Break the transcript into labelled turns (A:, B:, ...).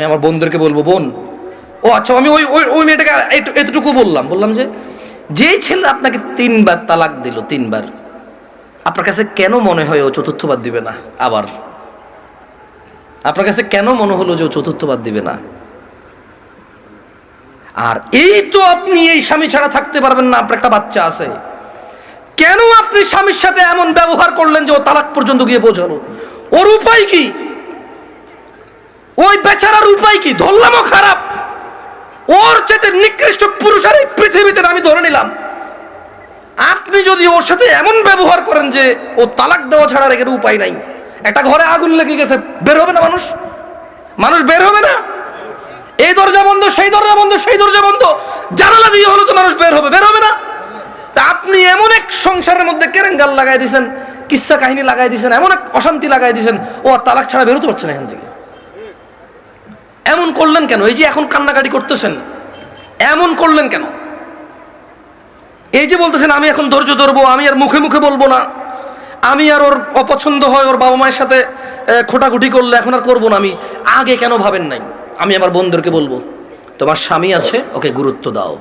A: আমি আমার বোনদেরকে বলব, বোন। ও আচ্ছা আমি ওই ওই ওই মেয়েটাকে এত- এতটুকু বললাম। বললাম যে, যেই ছেলে আপনাকে তিনবার তালাক দিল, তিনবার, আপনার কাছে কেন মনে হয় ও চতুর্থবার দিবে না? আবার। আপনার কাছে কেন মনে হলো যে ও চতুর্থবার দিবে না? আর এই তো আপনি এই স্বামী ছাড়া থাকতে পারবেন না, আপনার একটা বাচ্চা আছে। কেন আপনি স্বামীর সাথে এমন ব্যবহার করলেন যে ও তালাক পর্যন্ত গিয়ে পৌঁছালো? ওর উপায় কি? ওই বেচারার উপায় কি? ধরলামও খারাপ। ওর চেতে নিকৃষ্ট পুরুষ আর এই পৃথিবীতে আমি ধরে নিলাম। আপনি যদি ওর সাথে এমন ব্যবহার করেন যে ও তালাক দেওয়া ছাড়া রেখে উপায় নাই। একটা ঘরে আগুন লেগে গেছে, বের হবে না মানুষ? মানুষ বের হবে না? এই দরজা বন্ধ, সেই দরজা বন্ধ, সেই দরজা বন্ধ। জানালা দিয়ে হলো তো মানুষ বের হবে বের হবে না? তা আপনি এমন এক সংসারের মধ্যে কেরেঙ্গাল লাগাই দিয়েছেন কিস্সা কাহিনী লাগাই দিয়েছেন এমন এক অশান্তি লাগাই দিয়েছেন ও তালাক ছাড়া বেরোতে পারছে না এখান থেকে। করলেন কেন? এই যে এখন কান্নাকাটি করতেছেন, এমন করলেন কেন? এই যে বলতেছেন, আমি এখন ধৈর্য ধরবো, আমি আর মুখে মুখে বলব না। আমি আর ওর অপছন্দ হয় ওর বাবা মায়ের সাথে খোটাখুটি করলে এখন আর করব না আমি। আগে কেন ভাবেন নাই? আমি আমার বন্ধুদেরকে বলব, তোমার স্বামী আছে, ওকে গুরুত্ব দাও।